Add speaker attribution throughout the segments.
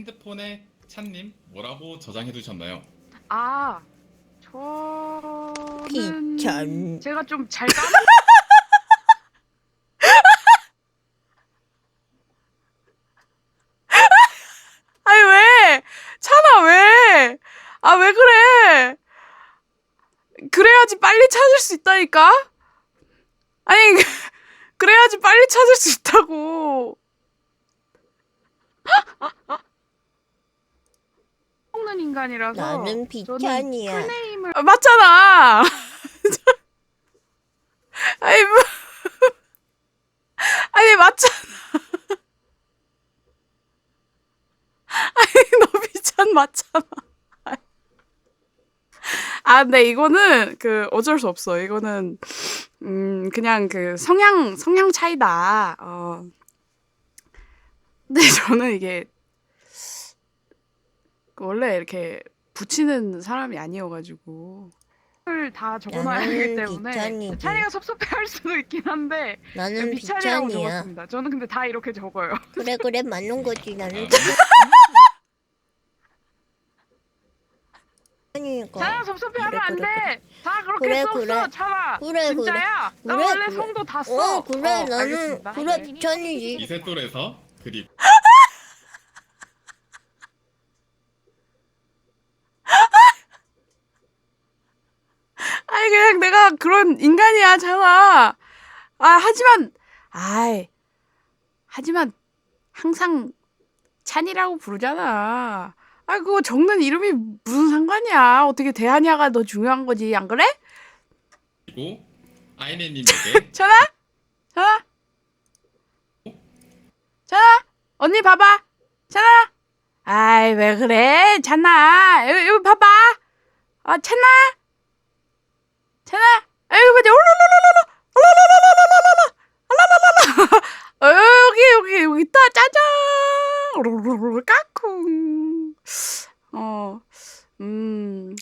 Speaker 1: 핸드폰에 찬님 뭐라고 저장해 두셨나요?
Speaker 2: 아, 저는
Speaker 3: 비천.
Speaker 2: 제가 좀 잘 까먹.
Speaker 4: 아니 왜? 찬아 왜? 아 왜 그래? 그래야지 빨리 찾을 수 있다니까? 아니 그래야지 빨리 찾을 수 있다고.
Speaker 2: 먹는 인간이라서
Speaker 3: 나는 비천이야.
Speaker 2: 풀네임을
Speaker 4: 아, 맞잖아. 아니 뭐 아니 맞잖아. 아니 너 비찬 맞잖아. 아 근데 이거는 그 어쩔 수 없어. 이거는 음 그냥 그 성향 성향 차이다. 어. 근데 저는 이게 원래 이렇게 붙이는 사람이 아니어가지고
Speaker 2: 다 적어놔야 하기 때문에. 찬이가 섭섭해할 수도 있긴 한데
Speaker 3: 나는
Speaker 2: 비찬이라고. 적었습니다. 저는 근데 다 이렇게 적어요.
Speaker 3: 그래 그래 맞는 거지 나는. 비천이니까.
Speaker 2: 찬아 섭섭해하면 안
Speaker 3: 어. 그래, 그래,
Speaker 2: 돼. 다 그렇게
Speaker 3: 그래,
Speaker 2: 썼어,
Speaker 3: 그래.
Speaker 2: 찬아.
Speaker 3: 그래,
Speaker 2: 진짜야. 나
Speaker 3: 그래,
Speaker 2: 원래
Speaker 3: 그래.
Speaker 2: 성도 다 써.
Speaker 3: 어 그래 나는
Speaker 2: 알겠습니다.
Speaker 3: 그래
Speaker 2: 네.
Speaker 3: 비천이지.
Speaker 1: 이세돌에서 그리고
Speaker 4: 아니 그냥 내가 그런 인간이야 찬아 아 하지만 아이 하지만 항상 찬이라고 부르잖아 아 그거 적는 이름이 무슨 상관이야 어떻게 대하냐가 더 중요한 거지 안 그래?
Speaker 1: 아이네님에게
Speaker 4: 찬아? 찬아? 찬아? 언니 봐봐 찬아? 아이 왜 그래 찬아 여기, 여기 봐봐 아 찬아? 찬아? 아 여기 보자 올라라라라라 올라라라라라라라라라라라 어, 여기 여기 여기 있다 짜잔 오로로로 까꿍 어, 어음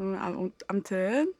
Speaker 4: 음, 아무- 아무튼